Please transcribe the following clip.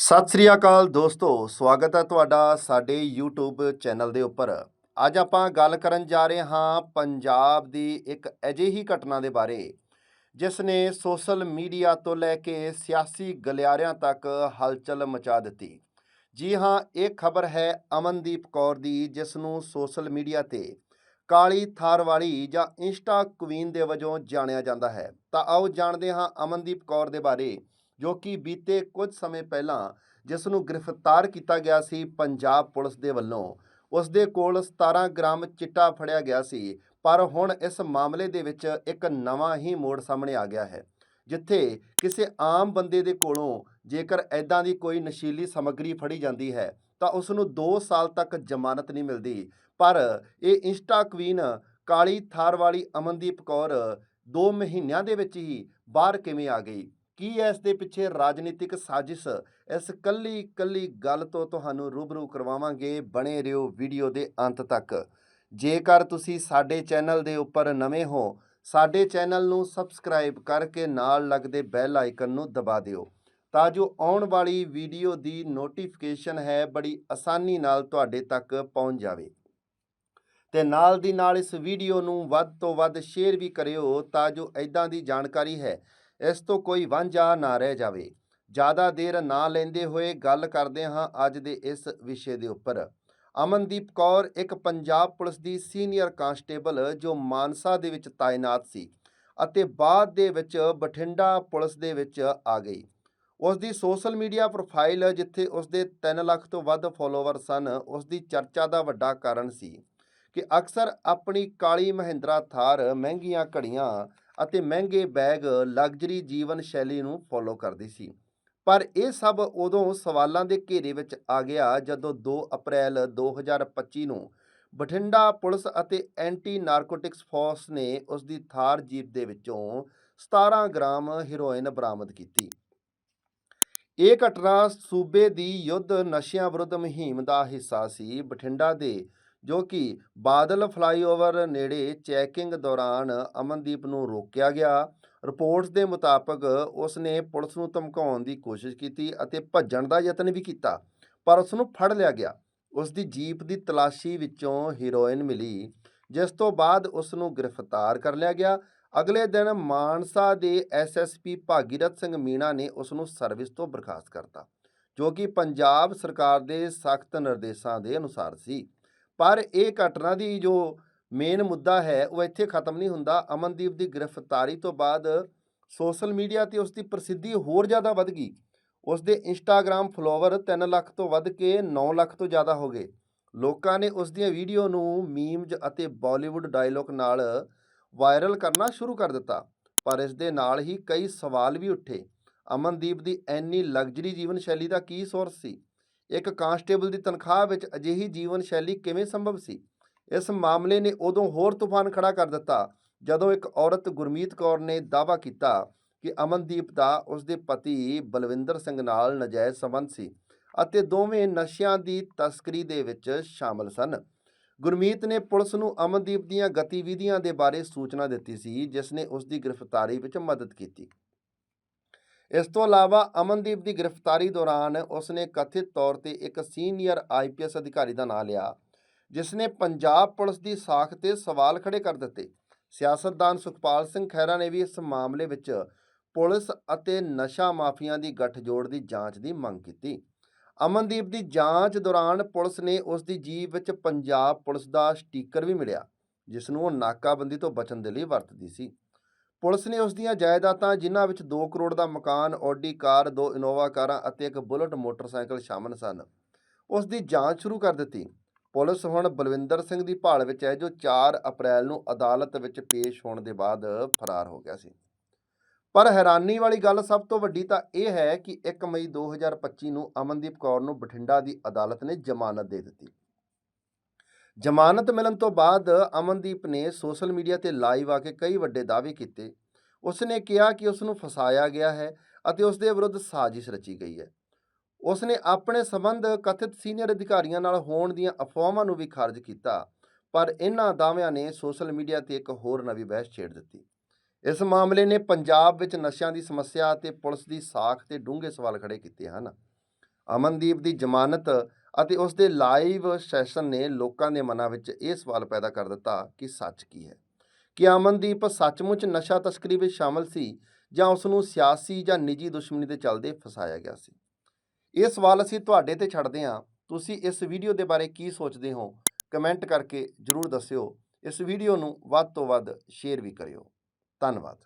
ਸਤਿ ਸ੍ਰੀ ਅਕਾਲ ਦੋਸਤੋ, ਸਵਾਗਤ ਹੈ ਤੁਹਾਡਾ ਸਾਡੇ YouTube ਚੈਨਲ ਦੇ ਉੱਪਰ। ਅੱਜ ਆਪਾਂ ਗੱਲ ਕਰਨ ਜਾ ਰਹੇ ਹਾਂ ਪੰਜਾਬ ਦੀ ਇੱਕ ਅਜਿਹੀ ਘਟਨਾ ਦੇ ਬਾਰੇ, ਜਿਸ ਨੇ ਸੋਸ਼ਲ ਮੀਡੀਆ ਤੋਂ ਲੈ ਕੇ ਸਿਆਸੀ ਗਲਿਆਰਿਆਂ ਤੱਕ ਹਲਚਲ ਮਚਾ ਦਿੱਤੀ। ਜੀ ਹਾਂ, ਇਹ ਖਬਰ ਹੈ ਅਮਨਦੀਪ ਕੌਰ ਦੀ, ਜਿਸ ਨੂੰ ਸੋਸ਼ਲ ਮੀਡੀਆ ਤੇ ਕਾਲੀ ਥਾਰ ਵਾਲੀ ਜਾਂ ਇੰਸਟਾ ਕੁਈਨ ਦੇ ਵਜੋਂ ਜਾਣਿਆ ਜਾਂਦਾ ਹੈ। ਤਾਂ ਆਓ ਜਾਣਦੇ ਹਾਂ ਅਮਨਦੀਪ ਕੌਰ ਦੇ ਬਾਰੇ। ਜੋ ਕਿ ਬੀਤੇ ਕੁਝ ਸਮੇਂ ਪਹਿਲਾਂ ਜਿਸ ਨੂੰ ਗ੍ਰਿਫਤਾਰ ਕੀਤਾ ਗਿਆ ਸੀ ਪੰਜਾਬ ਪੁਲਿਸ ਦੇ ਵੱਲੋਂ। ਉਸ ਦੇ ਕੋਲ 17 ਗ੍ਰਾਮ ਚਿੱਟਾ ਫੜਿਆ ਗਿਆ ਸੀ, ਪਰ ਹੁਣ ਇਸ ਮਾਮਲੇ ਦੇ ਵਿੱਚ ਇੱਕ ਨਵਾਂ ਹੀ ਮੋੜ ਸਾਹਮਣੇ ਆ ਗਿਆ ਹੈ, ਜਿੱਥੇ ਕਿਸੇ ਆਮ ਬੰਦੇ ਦੇ ਕੋਲੋਂ ਜੇਕਰ ਐਦਾਂ ਦੀ ਕੋਈ ਨਸ਼ੀਲੀ ਸਮੱਗਰੀ ਫੜੀ ਜਾਂਦੀ ਹੈ, ਤਾਂ ਉਸ ਨੂੰ 2 ਸਾਲ ਤੱਕ ਜ਼ਮਾਨਤ ਨਹੀਂ ਮਿਲਦੀ। ਪਰ ਇਹ ਇੰਸਟਾ ਕੁਈਨ ਕਾਲੀ ਥਾਰ ਵਾਲੀ ਅਮਨਦੀਪ ਕੌਰ 2 ਮਹੀਨਿਆਂ ਦੇ ਵਿੱਚ ਹੀ ਬਾਹਰ ਕਿਵੇਂ ਆ ਗਈ? ਕੀ ਹੈ ਇਸ ਦੇ ਪਿੱਛੇ ਰਾਜਨੀਤਿਕ ਸਾਜ਼ਿਸ਼? ਇਸ ਕੱਲੀ ਕੱਲੀ ਗੱਲ ਤੋਂ ਤੁਹਾਨੂੰ ਰੂਬਰੂ ਕਰਵਾਵਾਂਗੇ ਬਣੇ ਰਹੋ ਵੀਡੀਓ ਦੇ ਅੰਤ ਤੱਕ। ਜੇਕਰ ਤੁਸੀਂ ਸਾਡੇ ਚੈਨਲ ਦੇ ਉੱਪਰ ਨਵੇਂ ਹੋ, ਸਾਡੇ ਚੈਨਲ ਨੂੰ ਸਬਸਕ੍ਰਾਈਬ ਕਰਕੇ ਨਾਲ ਲੱਗਦੇ ਬੈਲ ਆਈਕਨ ਨੂੰ ਦਬਾ ਦਿਓ, ਤਾਂ ਜੋ ਆਉਣ ਵਾਲੀ ਵੀਡੀਓ ਦੀ ਨੋਟੀਫਿਕੇਸ਼ਨ ਹੈ ਬੜੀ ਆਸਾਨੀ ਨਾਲ ਤੁਹਾਡੇ ਤੱਕ ਪਹੁੰਚ ਜਾਵੇ। ਤੇ ਨਾਲ ਦੀ ਨਾਲ ਇਸ ਵੀਡੀਓ ਨੂੰ ਵੱਧ ਤੋਂ ਵੱਧ ਸ਼ੇਅਰ ਵੀ ਕਰਿਓ ਤਾਂ ਜੋ ਐਦਾਂ ਦੀ ਜਾਣਕਾਰੀ ਹੈ। ਇਸ ਤੋਂ ਕੋਈ ਵਾਂਝਾ ਨਾ ਰਹਿ ਜਾਵੇ। ਜ਼ਿਆਦਾ ਦੇਰ ਨਾ ਲੈਂਦੇ ਹੋਏ ਗੱਲ ਕਰਦੇ ਹਾਂ ਅੱਜ ਦੇ ਇਸ ਵਿਸ਼ੇ ਦੇ ਉੱਪਰ। ਅਮਨਦੀਪ ਕੌਰ, ਇੱਕ ਪੰਜਾਬ ਪੁਲਿਸ ਦੀ ਸੀਨੀਅਰ ਕਾਂਸਟੇਬਲ ਜੋ ਮਾਨਸਾ ਦੇ ਵਿੱਚ ਤਾਇਨਾਤ ਸੀ ਅਤੇ ਬਾਅਦ ਦੇ ਵਿੱਚ ਬਠਿੰਡਾ ਪੁਲਿਸ ਦੇ ਵਿੱਚ ਆ ਗਈ। ਉਸ ਦੀ ਸੋਸ਼ਲ ਮੀਡੀਆ ਪ੍ਰੋਫਾਈਲ, ਜਿੱਥੇ ਉਸ ਦੇ 3 ਲੱਖ ਤੋਂ ਵੱਧ ਫਾਲੋਵਰ ਸਨ ਉਸ ਦੀ ਚਰਚਾ ਦਾ ਵੱਡਾ ਕਾਰਨ ਸੀ ਕਿ ਅਕਸਰ ਆਪਣੀ ਕਾਲੀ ਮਹਿੰਦਰਾ ਥਾਰ ਮਹਿੰਗੀਆਂ ਘੜੀਆਂ ਅਤੇ ਮਹਿੰਗੇ ਬੈਗ ਲਗਜ਼ਰੀ ਜੀਵਨ ਸ਼ੈਲੀ ਨੂੰ ਫੋਲੋ ਕਰਦੀ ਸੀ। ਪਰ ਇਹ ਸਭ ਉਦੋਂ ਸਵਾਲਾਂ ਦੇ ਘੇਰੇ ਵਿੱਚ ਆ ਗਿਆ ਜਦੋਂ 2 ਅਪ੍ਰੈਲ 2025 ਨੂੰ ਬਠਿੰਡਾ ਪੁਲਿਸ ਅਤੇ ਐਂਟੀ ਨਾਰਕੋਟਿਕਸ ਫੋਰਸ ਨੇ ਉਸ ਦੀ ਥਾਰ ਜੀਪ ਦੇ ਵਿੱਚੋਂ 17 ਗ੍ਰਾਮ ਹੈਰੋਇਨ ਬਰਾਮਦ ਕੀਤੀ। ਇਹ ਘਟਨਾ ਸੂਬੇ ਦੀ ਯੁੱਧ ਨਸ਼ਿਆਂ ਵਿਰੁੱਧ ਮੁਹਿੰਮ ਦਾ ਹਿੱਸਾ ਸੀ। ਬਠਿੰਡਾ ਦੇ ਜੋ ਕਿ ਬਾਦਲ ਫਲਾਈਓਵਰ ਨੇੜੇ ਚੈਕਿੰਗ ਦੌਰਾਨ ਅਮਨਦੀਪ ਨੂੰ ਰੋਕਿਆ ਗਿਆ। ਰਿਪੋਰਟਸ ਦੇ ਮੁਤਾਬਕ ਉਸ ਨੇ ਪੁਲਿਸ ਨੂੰ ਧਮਕਾਉਣ ਦੀ ਕੋਸ਼ਿਸ਼ ਕੀਤੀ ਅਤੇ ਭੱਜਣ ਦਾ ਯਤਨ ਵੀ ਕੀਤਾ, ਪਰ ਉਸ ਨੂੰ ਫੜ ਲਿਆ ਗਿਆ। ਉਸ ਦੀ ਜੀਪ ਦੀ ਤਲਾਸ਼ੀ ਵਿੱਚੋਂ ਹੀਰੋਇਨ ਮਿਲੀ, ਜਿਸ ਤੋਂ ਬਾਅਦ ਉਸ ਨੂੰ ਗ੍ਰਿਫਤਾਰ ਕਰ ਲਿਆ ਗਿਆ। ਅਗਲੇ ਦਿਨ ਮਾਨਸਾ ਦੇ ਐਸਐਸਪੀ ਭਾਗੀਰਥ ਸਿੰਘ ਮੀਣਾ ਨੇ ਉਸ ਨੂੰ ਸਰਵਿਸ ਤੋਂ ਬਰਖਾਸਤ ਕਰਤਾ, ਜੋ ਕਿ ਪੰਜਾਬ ਸਰਕਾਰ ਦੇ ਸਖਤ ਨਿਰਦੇਸ਼ਾਂ ਦੇ ਅਨੁਸਾਰ ਸੀ। ਪਰ ਇਹ ਘਟਨਾ ਦੀ ਜੋ ਮੇਨ ਮੁੱਦਾ ਹੈ, ਉਹ ਇੱਥੇ ਖਤਮ ਨਹੀਂ ਹੁੰਦਾ। ਅਮਨਦੀਪ ਦੀ ਗ੍ਰਿਫਤਾਰੀ ਤੋਂ ਬਾਅਦ ਸੋਸ਼ਲ ਮੀਡੀਆ ਤੇ ਉਸ ਦੀ ਪ੍ਰਸਿੱਧੀ ਹੋਰ ਜ਼ਿਆਦਾ ਵੱਧ ਗਈ। ਉਸ ਦੇ ਇੰਸਟਾਗ੍ਰam ਫਾਲੋਵਰ 3 ਲੱਖ ਤੋਂ ਵੱਧ ਕੇ 9 ਲੱਖ ਤੋਂ ਜ਼ਿਆਦਾ ਹੋ ਗਏ। ਲੋਕਾਂ ਨੇ ਉਸ ਦੀਆਂ ਵੀਡੀਓ ਨੂੰ ਮੀਮਜ਼ ਅਤੇ ਬਾਲੀਵੁੱਡ ਡਾਇਲੌਗ ਨਾਲ ਵਾਇਰਲ ਕਰਨਾ ਸ਼ੁਰੂ ਕਰ ਦਿੱਤਾ, ਪਰ ਇਸ ਦੇ ਨਾਲ ਹੀ ਕਈ ਸਵਾਲ ਵੀ ਉੱਠੇ। ਅਮਨਦੀਪ ਦੀ ਐਨੀ ਲਗਜ਼ਰੀ ਜੀਵਨ ਸ਼ੈਲੀ ਦਾ ਕੀ ਸੋਰਸ ਸੀ? ਇੱਕ ਕਾਂਸਟੇਬਲ ਦੀ ਤਨਖਾਹ ਵਿੱਚ ਅਜਿਹੀ ਜੀਵਨ ਸ਼ੈਲੀ ਕਿਵੇਂ ਸੰਭਵ ਸੀ? ਇਸ ਮਾਮਲੇ ਨੇ ਉਦੋਂ ਹੋਰ ਤੂਫਾਨ ਖੜਾ ਕਰ ਦਿੱਤਾ, ਜਦੋਂ ਇੱਕ ਔਰਤ ਗੁਰਮੀਤ ਕੌਰ ਨੇ ਦਾਅਵਾ ਕੀਤਾ ਕਿ ਅਮਨਦੀਪ ਦਾ ਉਸ ਦੇ ਪਤੀ ਬਲਵਿੰਦਰ ਸਿੰਘ ਨਾਲ ਨਜਾਇਜ਼ ਸੰਬੰਧ ਸੀ ਅਤੇ ਦੋਵੇਂ ਨਸ਼ਿਆਂ ਦੀ ਤਸਕਰੀ ਦੇ ਵਿੱਚ ਸ਼ਾਮਲ ਸਨ। ਗੁਰਮੀਤ ਨੇ ਪੁਲਿਸ ਨੂੰ ਅਮਨਦੀਪ ਦੀਆਂ ਗਤੀਵਿਧੀਆਂ ਦੇ ਬਾਰੇ ਸੂਚਨਾ ਦਿੱਤੀ ਸੀ, ਜਿਸ ਨੇ ਉਸ ਦੀ ਗ੍ਰਿਫਤਾਰੀ ਵਿੱਚ ਮਦਦ ਕੀਤੀ। ਇਸ ਤੋਂ ਇਲਾਵਾ ਅਮਨਦੀਪ ਦੀ ਗ੍ਰਿਫਤਾਰੀ ਦੌਰਾਨ ਉਸਨੇ ਕਥਿਤ ਤੌਰ ਤੇ ਇੱਕ ਸੀਨੀਅਰ ਆਈਪੀਐਸ ਅਧਿਕਾਰੀ ਦਾ ਨਾਂ ਲਿਆ ਜਿਸ ਨੇ ਪੰਜਾਬ ਪੁਲਿਸ ਦੀ ਸਾਖ ਤੇ ਸਵਾਲ ਖੜੇ ਕਰ ਦਿੱਤੇ। ਸਿਆਸਤਦਾਨ ਸੁਖਪਾਲ ਸਿੰਘ ਖਹਿਰਾ ਨੇ ਵੀ ਇਸ ਮਾਮਲੇ ਵਿੱਚ ਪੁਲਿਸ ਅਤੇ ਨਸ਼ਾ ਮਾਫੀਆਂ ਦੀ ਗੱਠਜੋੜ ਦੀ ਜਾਂਚ ਦੀ ਮੰਗ ਕੀਤੀ। ਅਮਨਦੀਪ ਦੀ ਜਾਂਚ ਦੌਰਾਨ ਪੁਲਿਸ ਨੇ ਉਸ ਦੀ ਜੀਬ ਵਿੱਚ ਪੰਜਾਬ ਪੁਲਿਸ ਦਾ ਸਟicker ਵੀ ਮਿਲਿਆ ਜਿਸ ਨੂੰ ਉਹ ਨਾਕਾਬੰਦੀ ਤੋਂ ਬਚਣ ਦੇ ਲਈ ਵਰਤਦੀ ਸੀ। ਪੁਲਿਸ ਨੇ ਉਸ ਦੀਆਂ ਜਾਇਦਾਦਾਂ ਜਿਨ੍ਹਾਂ ਵਿੱਚ 2 ਕਰੋੜ ਦਾ ਮਕਾਨ, ਆਡੀ ਕਾਰ, ਦੋ ਇਨੋਵਾ ਕਾਰਾਂ ਅਤੇ ਇੱਕ ਬੁਲਟ ਮੋਟਰਸਾਈਕਲ ਸ਼ਾਮਲ ਸਨ। ਉਸ ਦੀ ਜਾਂਚ ਸ਼ੁਰੂ ਕਰ ਦਿੱਤੀ। ਪੁਲਿਸ ਹੁਣ ਬਲਵਿੰਦਰ ਸਿੰਘ ਦੀ ਭਾਲ ਵਿੱਚ ਹੈ, ਜੋ 4 ਅਪ੍ਰੈਲ ਨੂੰ ਅਦਾਲਤ ਵਿੱਚ ਪੇਸ਼ ਹੋਣ ਦੇ ਬਾਅਦ ਫਰਾਰ ਹੋ ਗਿਆ ਸੀ। ਪਰ ਹੈਰਾਨੀ ਵਾਲੀ ਗੱਲ ਸਭ ਤੋਂ ਵੱਡੀ ਤਾਂ ਇਹ ਹੈ ਕਿ 1 ਮਈ 2025 ਨੂੰ ਅਮਨਦੀਪ ਕੌਰ ਨੂੰ ਬਠਿੰਡਾ ਦੀ ਅਦਾਲਤ ਨੇ ਜ਼ਮਾਨਤ ਦੇ ਦਿੱਤੀ। ਜ਼ਮਾਨਤ ਮਿਲਣ ਤੋਂ ਬਾਅਦ ਅਮਨਦੀਪ ਨੇ ਸੋਸ਼ਲ ਮੀਡੀਆ ਤੇ ਲਾਈਵ ਆ ਕੇ ਕਈ ਵੱਡੇ ਦਾਅਵੇ ਕੀਤੇ। ਉਸ ਨੇ ਕਿਹਾ ਕਿ ਉਸ ਨੂੰ ਫਸਾਇਆ ਗਿਆ ਹੈ ਅਤੇ ਉਸ ਦੇ ਵਿਰੁੱਧ ਸਾਜ਼ਿਸ਼ ਰਚੀ ਗਈ ਹੈ। ਉਸ ਨੇ ਆਪਣੇ ਸਬੰਧ ਕਥਿਤ ਸੀਨੀਅਰ ਅਧਿਕਾਰੀਆਂ ਨਾਲ ਹੋਣ ਦੀਆਂ ਅਫਵਾਹਾਂ ਨੂੰ ਵੀ ਖਾਰਜ ਕੀਤਾ, ਪਰ ਇਹਨਾਂ ਦਾਅਵਿਆਂ ਨੇ ਸੋਸ਼ਲ ਮੀਡੀਆ ਤੇ ਇੱਕ ਹੋਰ ਨਵੀਂ ਬਹਿਸ ਛੇੜ ਦਿੱਤੀ। ਇਸ ਮਾਮਲੇ ਨੇ ਪੰਜਾਬ ਵਿੱਚ ਨਸ਼ਿਆਂ ਦੀ ਸਮੱਸਿਆ ਅਤੇ ਪੁਲਿਸ ਦੀ ਸਾਖ ਤੇ ਡੂੰਘੇ ਸਵਾਲ ਖੜੇ ਕੀਤੇ ਹਨ। ਅਮਨਦੀਪ ਦੀ ਜ਼ਮਾਨਤ ਅਤੇ ਉਸ ਦੇ ਲਾਈਵ ਸੈਸ਼ਨ ਨੇ ਲੋਕਾਂ ਦੇ ਮਨਾਂ ਵਿੱਚ ਇਹ ਸਵਾਲ ਪੈਦਾ ਕਰ ਦਿੱਤਾ ਕਿ ਸੱਚ ਕੀ ਹੈ? ਕਿ ਅਮਨਦੀਪ ਸੱਚਮੁੱਚ ਨਸ਼ਾ ਤਸਕਰੀ ਵਿੱਚ ਸ਼ਾਮਲ ਸੀ ਜਾਂ ਉਸ ਨੂੰ ਸਿਆਸੀ ਜਾਂ ਨਿੱਜੀ ਦੁਸ਼ਮਣੀ ਦੇ ਚੱਲਦੇ ਫਸਾਇਆ ਗਿਆ ਸੀ? ਇਹ ਸਵਾਲ ਅਸੀਂ ਤੁਹਾਡੇ ਤੇ ਛੱਡਦੇ ਹਾਂ। ਤੁਸੀਂ ਇਸ ਵੀਡੀਓ ਦੇ ਬਾਰੇ ਕੀ ਸੋਚਦੇ ਹੋ? ਕਮੈਂਟ ਕਰਕੇ ਜਰੂਰ ਦੱਸਿਓ। ਇਸ ਵੀਡੀਓ ਨੂੰ ਵੱਧ ਤੋਂ ਵੱਧ ਸ਼ੇਅਰ ਵੀ ਕਰਿਓ। ਧੰਨਵਾਦ।